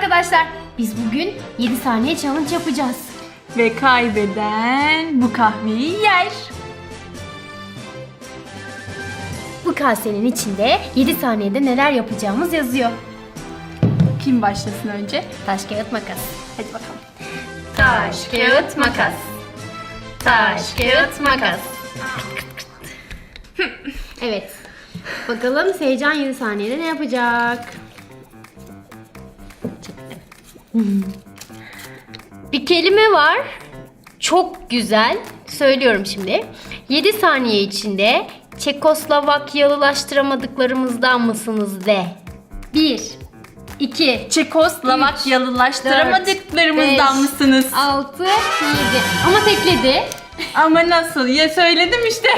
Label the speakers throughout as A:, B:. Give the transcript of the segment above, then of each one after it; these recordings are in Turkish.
A: arkadaşlar. Biz bugün 7 saniye challenge yapacağız. Ve kaybeden bu kahveyi yer. Bu kasenin içinde 7 saniyede neler yapacağımız yazıyor. Kim başlasın önce?
B: Taş, kağıt, makas.
A: Hadi bakalım. Taş, kağıt, makas. Taş, kağıt, makas. evet. Bakalım Seycan 7 saniyede ne yapacak?
B: bir kelime var. Çok güzel. Söylüyorum şimdi. 7 saniye içinde Çekoslovakyalılaştıramadıklarımızdan mısınız de. 1 2
A: Çekoslovakyalılaştıramadıklarımızdan beş, mısınız?
B: 6 7 Ama tekledi.
A: Ama nasıl? Ya söyledim işte.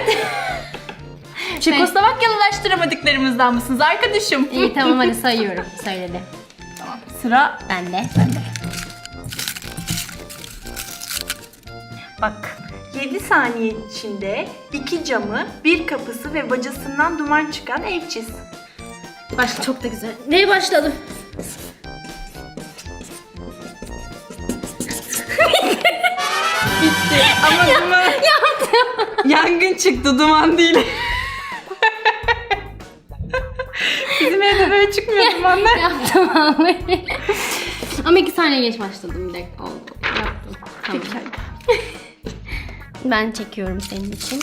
A: Çekoslovakyalılaştıramadıklarımızdan mısınız arkadaşım?
B: İyi tamam hadi sayıyorum. Söyledi.
A: Sıra bende. Bende. Bak 7 saniye içinde iki camı, bir kapısı ve bacasından duman çıkan ev çiz.
B: Başla çok da güzel. Neye başladım?
A: Bitti ama duman... Yangın çıktı duman değil. eve çıkmıyordum anne.
B: Yaptım vallahi. Ama iki saniye geç başladım bir dakika oldu. Yaptım. Tamam. ben çekiyorum senin için.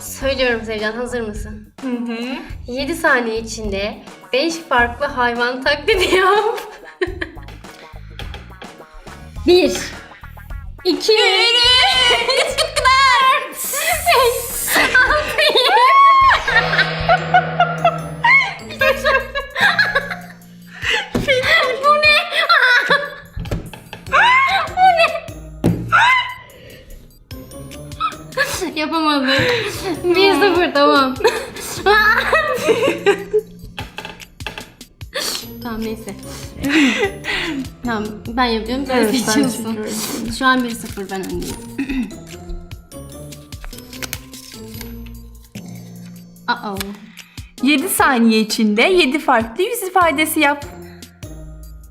B: Söylüyorum Sevcan hazır mısın? Hı hı. 7 saniye içinde 5 farklı hayvan taklidi yap. 1 2 3
A: 4 5 6
B: Bir 0 tamam. tamam neyse. tamam ben yapıyorum
A: sen Evet, seçiyorsun.
B: Şu an 1 sıfır ben öndeyim.
A: Uh-oh. 7 saniye içinde 7 farklı yüz ifadesi yap.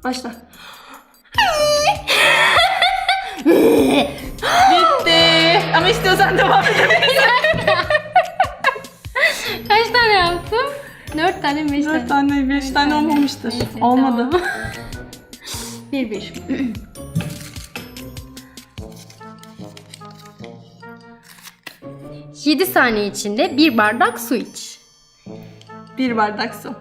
A: Başla. bitti. Ama istiyorsan devam edebilirsin.
B: Kaç tane yaptım? Dört tane mi? Beş tane.
A: 4 tane, 5 tane olmamıştır. Neyse, Olmadı. tamam.
B: Bir bir. Yedi saniye içinde bir bardak su iç.
A: Bir bardak su.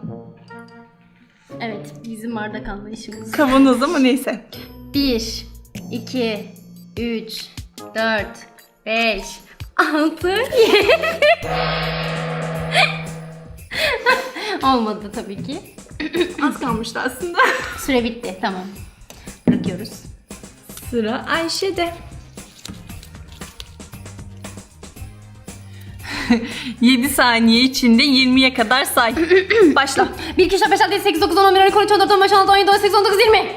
B: Evet, bizim bardak anlayışımız.
A: Kavanoz ama neyse.
B: Bir, iki, üç. Dört, beş, altı, yedi. Olmadı tabii ki.
A: Az kalmıştı aslında.
B: Süre bitti. Tamam. Bırakıyoruz.
A: Sıra Ayşe'de. Yedi saniye içinde 20'ye kadar say. Başla.
B: 1, 2, 3, 4, 5, 6, 7, 8, 9, 10, 11, 12, 13, 14, 15, 16, 17, 18, 19, 20. Yeah!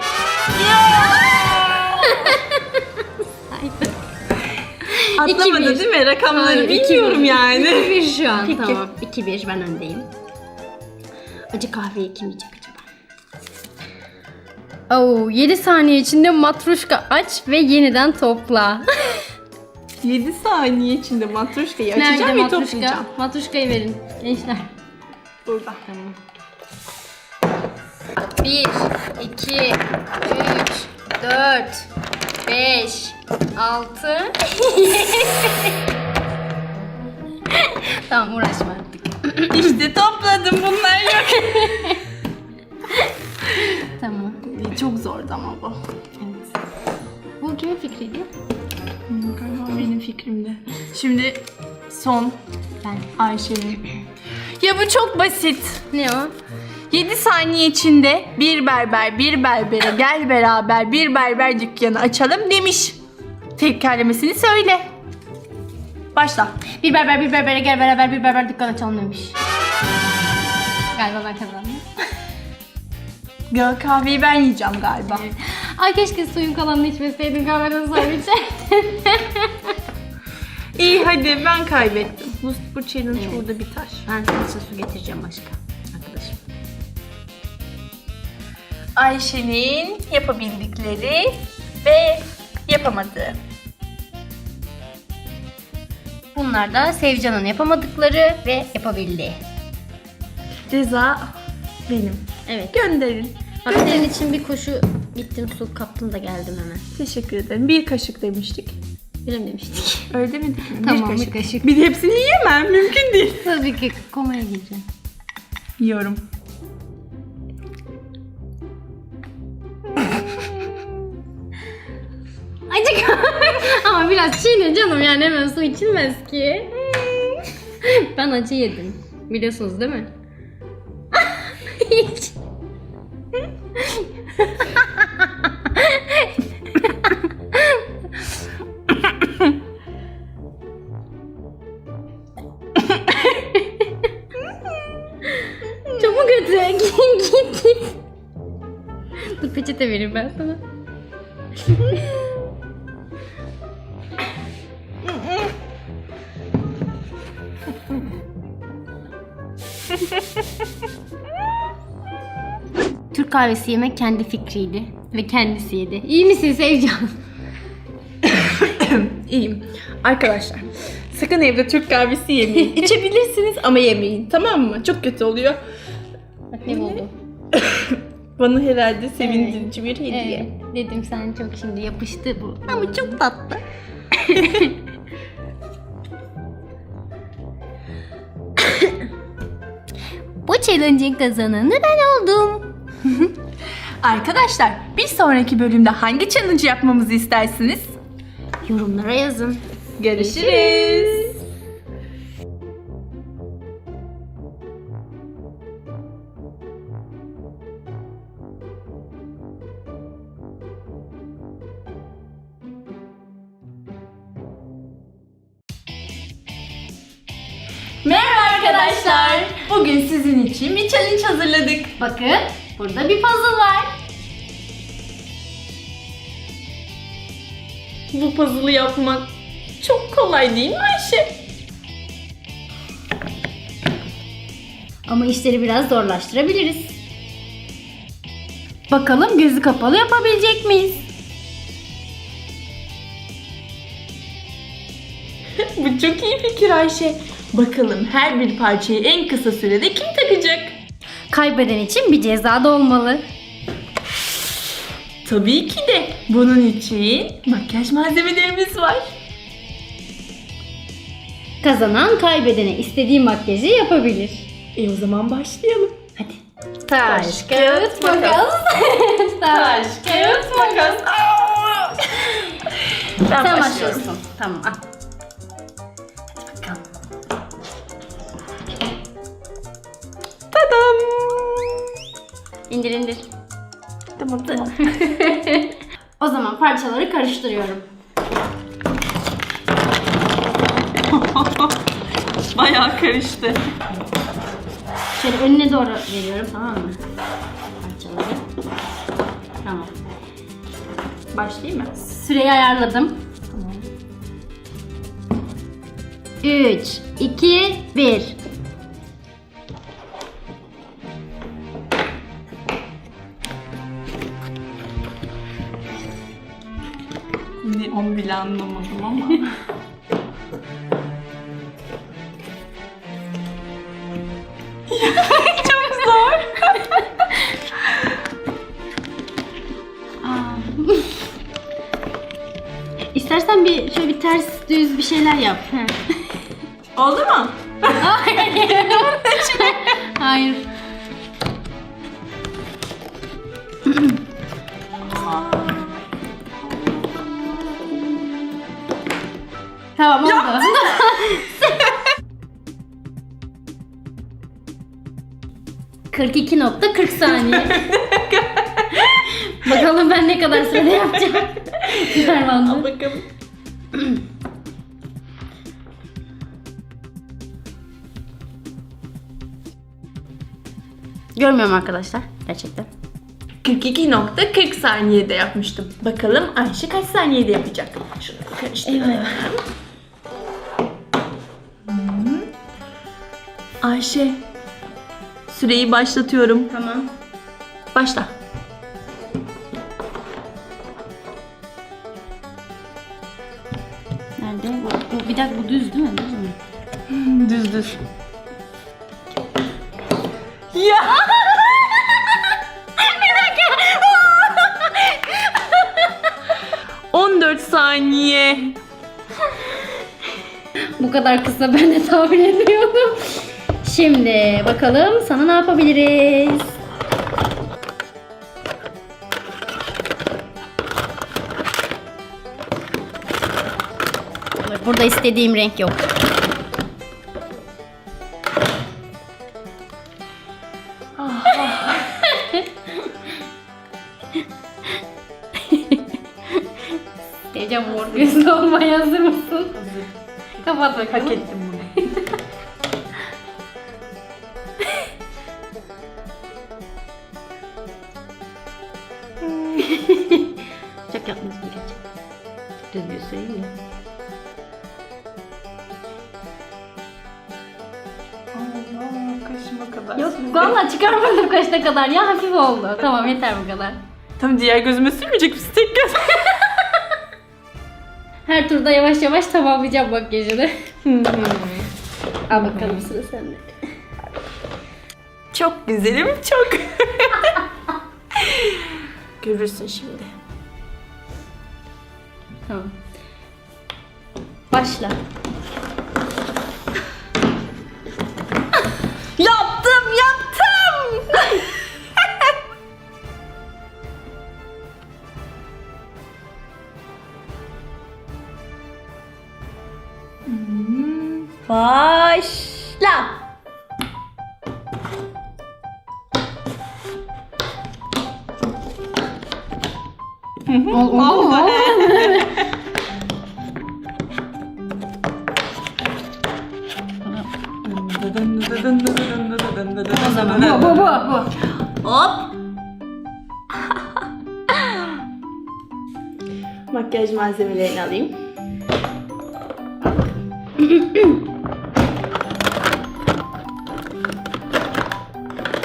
A: atlamadı değil mi? Rakamları Hayır, bilmiyorum yani.
B: 2-1 şu an Peki. tamam. 2-1 ben öndeyim. Acı kahveyi kim yiyecek acaba? Oh 7 saniye içinde matruşka aç ve yeniden topla.
A: 7 saniye içinde matruşkayı açacağım ve toplayacağım.
B: Matruşkayı verin gençler.
A: Burada. Tamam.
B: 1, 2, 3, 4, 5, 6. tamam uğraşma artık.
A: işte topladım bunlar yok. tamam. Çok zordu ama bu.
B: Bu kimin fikriydi?
A: Galiba benim fikrimdi. Şimdi son Ben. Ayşe'nin. Ya bu çok basit. Ne o? 7 saniye içinde bir berber bir berbere gel beraber bir berber dükkanı açalım demiş. Tekrarlamasını söyle. Başla.
B: Bir berber bir berbere gel beraber bir berber dükkanı açalım demiş. Galiba ben kazandım.
A: Gö kahveyi ben yiyeceğim galiba.
B: Ay keşke suyun kalanını içmeseydin kahveden sonra içerdin.
A: İyi hadi ben kaybettim. Bu, bu challenge burada biter. Ben sana su getireceğim başka. Ayşe'nin yapabildikleri ve yapamadığı.
B: Bunlar da Sevcan'ın yapamadıkları ve yapabildiği.
A: Ceza benim. Evet. Gönderin.
B: Bak senin için bir koşu gittim su kaptım da geldim hemen.
A: Teşekkür ederim. Bir kaşık demiştik.
B: Birim demiştik.
A: Öyle mi? Tamam, bir kaşık. Bir de hepsini yiyemem. Mümkün değil.
B: Tabii ki komaya gireceğim. Yiyorum. biraz çiğne canım yani hemen su içilmez ki. ben acı yedim. Biliyorsunuz değil mi? Hiç. Çok mu kötü? git git git. Dur peçete vereyim ben sana. kahvesi yemek kendi fikriydi ve kendisi yedi. İyi misin Sevcan?
A: İyiyim. Arkadaşlar sakın evde Türk kahvesi yemeyin. İçebilirsiniz ama yemeyin tamam mı? Çok kötü oluyor.
B: Bak ne oldu?
A: Bana herhalde sevindirici bir hediye.
B: Evet, dedim sen çok şimdi yapıştı bu. Ama çok tatlı. Bu challenge'in kazananı ben oldum.
A: Arkadaşlar bir sonraki bölümde hangi challenge yapmamızı istersiniz?
B: Yorumlara yazın.
A: Görüşürüz. Merhaba arkadaşlar. Bugün sizin için bir challenge hazırladık.
B: Bakın Burada bir puzzle var.
A: Bu puzzle'ı yapmak çok kolay değil mi Ayşe?
B: Ama işleri biraz zorlaştırabiliriz.
A: Bakalım gözü kapalı yapabilecek miyiz? Bu çok iyi fikir Ayşe. Bakalım her bir parçayı en kısa sürede kim takacak?
B: Kaybeden için bir ceza da olmalı.
A: Tabii ki de bunun için makyaj malzemelerimiz var.
B: Kazanan kaybedene istediği makyajı yapabilir.
A: E o zaman başlayalım. Hadi.
B: Taş, kağıt, makas.
A: Taş, kağıt, makas.
B: Sen başlıyorsun. Tamam. Al. Ah. İndir indir. Tamam tamam. o zaman parçaları karıştırıyorum.
A: Bayağı karıştı.
B: Şöyle önüne doğru veriyorum tamam mı? Parçaları.
A: Tamam. Başlayayım mı?
B: Süreyi ayarladım. 3, 2, 1.
A: Ne on bile anlamadım ama. Çok zor.
B: Aa. İstersen bir şöyle bir ters düz bir şeyler yap.
A: Oldu mu? Hayır.
B: Hayır. Tamam oldu. ...42.40 saniye. Bakalım ben ne kadar sürede yapacağım. Güzel Al bandı.
A: bakalım.
B: Görmüyorum arkadaşlar. Gerçekten.
A: 42.40 saniyede yapmıştım. Bakalım Ayşe kaç saniyede yapacak? Şunu karıştıralım. Ayşe. Süreyi başlatıyorum. Tamam. Başla.
B: Nerede? Bu, bu, bir dakika bu düz değil mi? Düz mü?
A: Hmm, düz düz.
B: Ya! bir dakika.
A: 14 saniye.
B: Bu kadar kısa ben de tahmin ediyordum. Şimdi bakalım sana ne yapabiliriz? Burada istediğim renk yok. Ece mor gözlü olmaya hazır mısın?
A: Kapat bakalım. Hak ettim.
B: kaşıma kadar. Yok valla çıkarmadım kaşına kadar ya hafif oldu. Tamam yeter bu kadar.
A: Tam diğer gözüme sürmeyecek misin tek göz?
B: Her turda yavaş yavaş tamamlayacağım makyajını. Hmm. Al bakalım sıra sende.
A: Çok güzelim çok. Görürsün şimdi. Tamam. Başla.
B: Başla. Ol, oldu mu? O zaman bu, bu, bu, bu. Hop. Makyaj malzemelerini alayım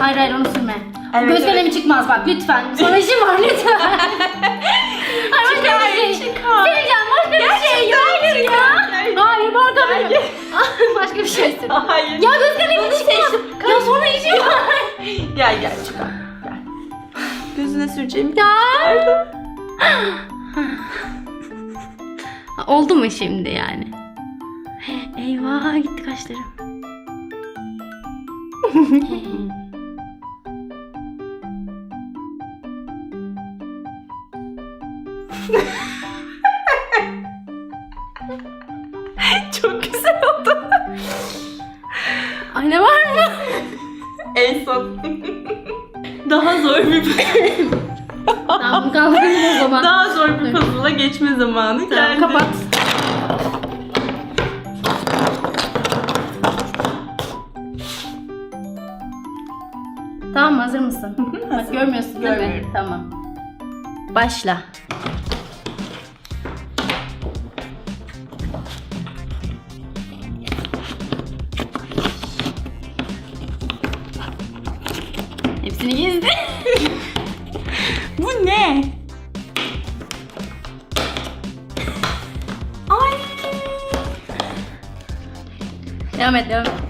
B: hayır hayır onu sürme. Evet, Göz evet. çıkmaz bak lütfen. Sonra işim var lütfen. hayır şey. başka bir şey. Çıkar. Seveceğim başka bir şey
A: yok hayır ya.
B: Hayır başka bir şey. başka bir şey sür. Hayır. Ya göz kalemi çıkmaz. Ya sonra işim var.
A: gel gel çıkar. Gözüne süreceğim. Ya.
B: Oldu mu şimdi yani? Eyvah gitti kaşlarım.
A: Çok güzel oldu.
B: Ayna var mı?
A: en son. Daha zor bir
B: Tamam kalkalım
A: Daha zor bir puzzle'a geçme zamanı geldi.
B: kapat. Görmüyorsun değil mi? Tamam. Başla. Hepsini gizli.
A: Bu ne?
B: Ay. Devam et, devam et.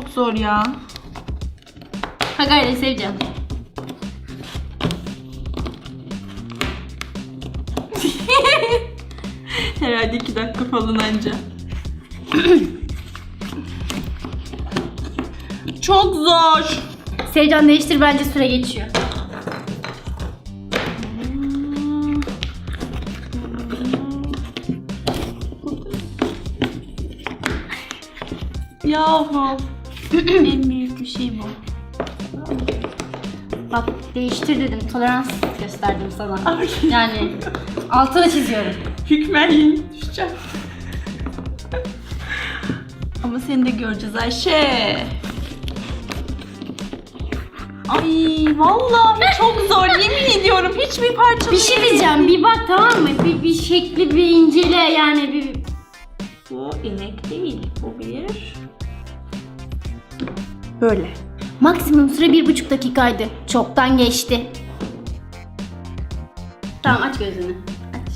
A: çok zor ya.
B: Ha gayrı seveceğim.
A: Herhalde iki dakika falan anca. çok zor.
B: Sevcan değiştir bence süre geçiyor.
A: Yahu en büyük bir şey bu.
B: Bak değiştir dedim. Tolerans gösterdim sana. Ay. Yani altını çiziyorum.
A: Hükmen yenik düşeceğim. Ama seni de göreceğiz Ayşe. Ay vallahi çok zor yemin ediyorum hiçbir parça.
B: Bir şey diyeceğim bir bak tamam mı? Bir, bir şekli bir incele yani bir.
A: Bu inek değil bu bir
B: Böyle. Maksimum süre bir buçuk dakikaydı. Çoktan geçti. Tamam aç gözünü. Aç.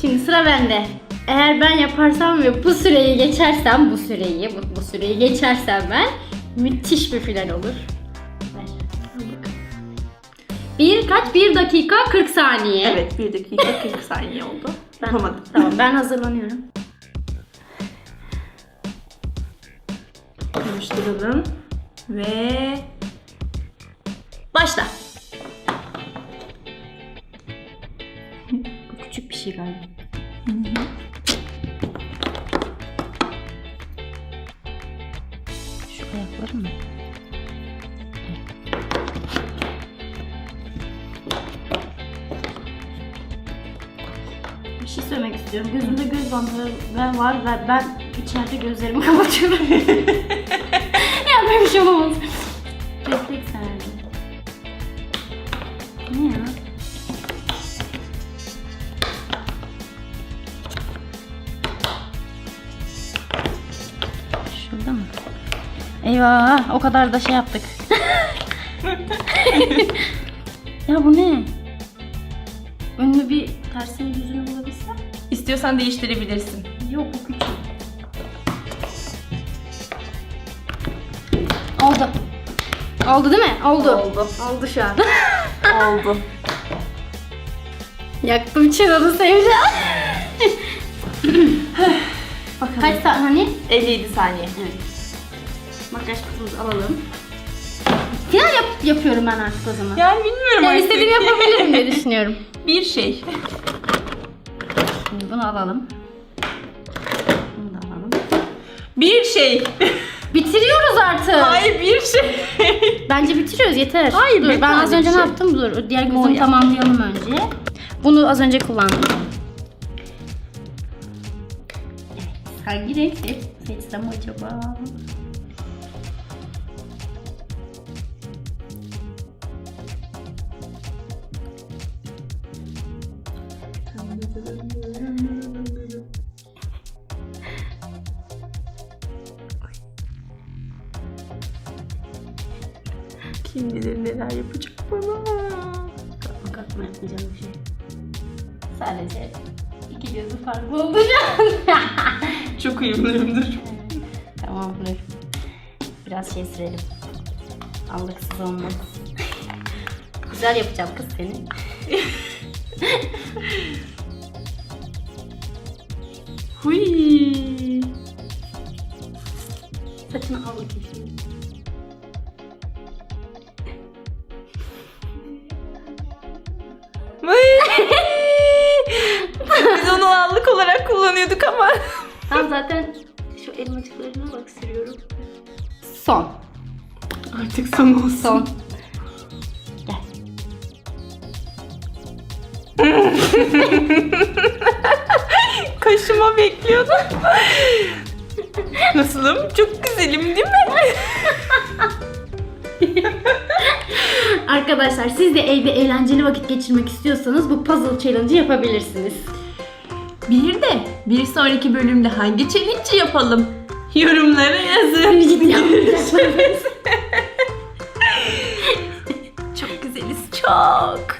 B: Şimdi sıra bende. Eğer ben yaparsam ve bu süreyi geçersem, bu süreyi, bu, bu süreyi geçersem ben müthiş bir final olur. Bir kaç? Bir dakika 40 saniye.
A: Evet bir dakika 40 saniye oldu.
B: Ben, Tamam ben hazırlanıyorum. karıştıralım. Ve başla. Bu küçük bir şey galiba. Şu ayakları mı? Bir şey söylemek istiyorum. Gözümde göz bandı ben var ve ben içeride gözlerimi kapatıyorum. ya böyle bir şey olamaz. Destek serdim. Ne ya? Şurada mı? Eyvah o kadar da şey yaptık. ya bu ne? Önünü bir tersini yüzünü bulabilsem.
A: İstiyorsan değiştirebilirsin.
B: Yok bu küçük. Oldu değil mi? Oldu.
A: Oldu. Oldu şu an.
B: Oldu. Yaktım çırağını seveceğim. Bakalım. Kaç saniye? Hani?
A: 57 saniye. Evet. Makyaj kutumuzu alalım.
B: Final yap yapıyorum ben artık o zaman.
A: Yani bilmiyorum yani
B: artık. İstediğimi yapabilirim diye düşünüyorum.
A: Bir şey.
B: Şimdi bunu alalım.
A: Bunu da alalım. Bir şey.
B: Bitiriyoruz artık.
A: Hayır bir şey.
B: Bence bitiriyoruz yeter. Hayır, Dur ben az önce bir ne şey. yaptım? Dur diğer gözümü Boya. tamamlayalım önce. Bunu az önce kullandım. Evet. Hangi renk seç- seçsem acaba? bölümdür. Tamamdır. Biraz şey sürelim. Allıksız olmaz. Güzel yapacağım kız seni. Huy. Saçını al bakayım. zaten şu elmacıklarına bak sürüyorum.
A: Son. Artık son olsun. Son. Kaşıma bekliyordum. Nasılım? Çok güzelim değil mi?
B: Arkadaşlar siz de evde eğlenceli vakit geçirmek istiyorsanız bu puzzle challenge'ı yapabilirsiniz.
A: Bir de bir sonraki bölümde hangi challenge'i yapalım? Yorumlara yazın.
B: Görüşürüz. çok güzeliz çok.